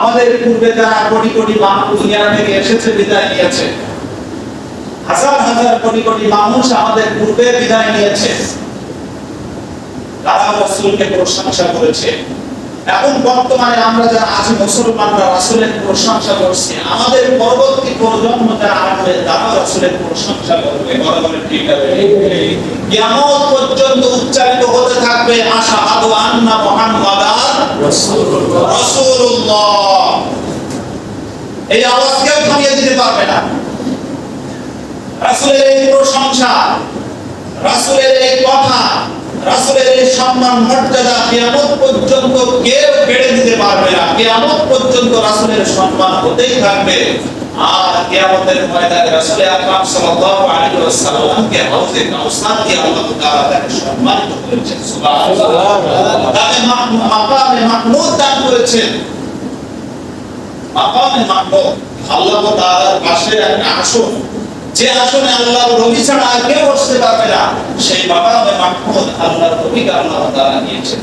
আমাদের পূর্বে যারা কোটি কোটি মানুষ দুনিয়া থেকে এসেছে, বিদায় নিয়েছে। হাজার হাজার কোটি কোটি মানুষ আমাদের পূর্বে বিদায় নিয়েছে। তারা রাসূলকে প্রশংসা করেছে। এখন বর্তমানে আমরা যারা আছি, মুসলমানরা রাসূলের প্রশংসা করছি। আমাদের পরবর্তী প্রজন্ম যারা আসবে তারা রাসূলের প্রশংসা করবে। বড় বড় ঠিক আছে? পর্যন্ত উচ্চারিত হতে থাকবে, আশহাদু আন্না মুহাম্মাদান রাসূলুল্লাহ এই আওয়াজ থামিয়ে দিতে পারবে না। রাসূলের এই প্রশংসা, রাসূলের এই কথা, রাসূলের এই সম্মান, মর্যাদা কিয়ামত পর্যন্ত কেউ কেড়ে দিতে পারবে না। কিয়ামত পর্যন্ত রাসূলের সম্মান হতেই থাকবে। আর কিয়ামতের ময়দানে রাসূল আকরাম সাল্লাল্লাহু আলাইহি ওয়াসাল্লামকে হাউজে কাউসার দিয়ে আল্লাহ তাকে সম্মানিত করেছেন। সুবহানাল্লাহ। তাকে মাক- মাকামে মাহমুদ দান করেছেন। মাহমুদ আল্লাহ আসন। যে আসনে আল্লাহ রবি ছাড়া আর কেউ সেই মাকামে মাহমুদ আল্লাহ নবীকে আল্লাহ তাআলা নিয়েছেন।